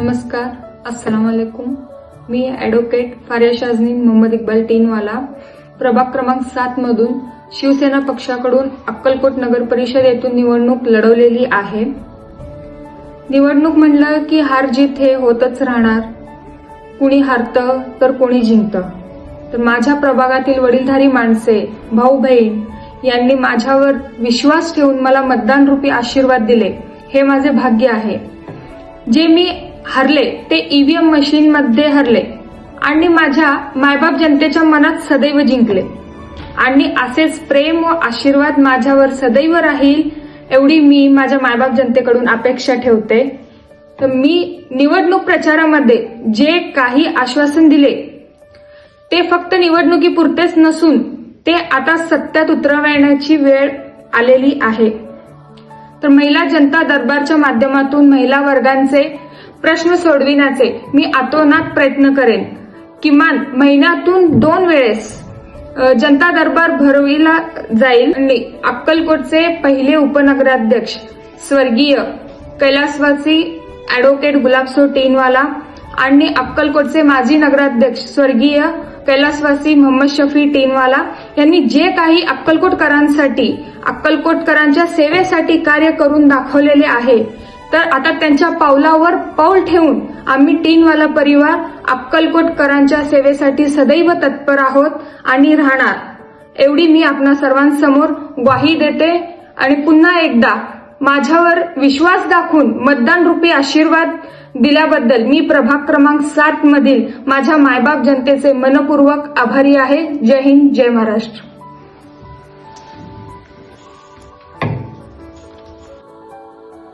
नमस्कार अस्सलाम वालेकुम. मी ॲडव्होकेट फारिया शाजनीन मोहम्मद इक्बाल टीनवाला. प्रभाग क्रमांक सात मधून शिवसेना पक्षाकडून अक्कलकोट नगर परिषद येथून निवडणूक लढवलेली आहे. निवडणूक म्हणलं की हार जीत हे होतच राहणार. कुणी हारतं तर कोणी जिंकतं. तर माझ्या प्रभागातील वडीलधारी माणसे भाऊ बहीण यांनी माझ्यावर विश्वास ठेवून मला मतदान रूपी आशीर्वाद दिले. हे माझे भाग्य आहे. जे मी हरले ते ईव्हीएम मशीन मध्ये हरले. आणि माझ्या मायबाप जनतेच्या मनात सदैव जिंकले. आणि असेच प्रेम व आशीर्वाद माझ्यावर सदैव राहील एवढी मी माझ्या मायबाप जनतेकडून अपेक्षा ठेवते. तर मी निवडणूक प्रचारामध्ये जे काही आश्वासन दिले ते फक्त निवडणुकीपुरतेच नसून ते आता सत्यात उतरवण्याची वेळ आलेली आहे. तर महिला जनता दरबारच्या माध्यमातून महिला वर्गांचे प्रश्न सोडविण्याचे मी आतोनात प्रयत्न करेन. किमान महिन्यातून दोन वेळेस जनता दरबार भरविला जाईल. आणि अक्कलकोटचे पहिले उपनगराध्यक्ष स्वर्गीय कैलासवासी ॲडव्होकेट गुलाबसो टीनवाला आणि अक्कलकोटचे माजी नगराध्यक्ष स्वर्गीय कैलासवासी मोहम्मद शफी टीनवाला यांनी जे काही अक्कलकोटकरांसाठी अक्कलकोटकरांच्या सेवेसाठी कार्य करून दाखवलेले आहे तर आता त्यांच्या पावलावर पाऊल ठेवून आम्ही टीनवाला परिवार अक्कलकोटकरांच्या सेवेसाठी सदैव तत्पर आहोत आणि राहणार. एवढी मी आपणा सर्वांसमोर ग्वाही देते आणि पुन्हा एकदा माझ्यावर विश्वास दाखवून मतदान रूपी आशीर्वाद दिल्याबद्दल मी प्रभाग क्रमांक सात मधील माझ्या मायबाप जनतेचे मनपूर्वक आभारी आहे. जय हिंद जय महाराष्ट्र.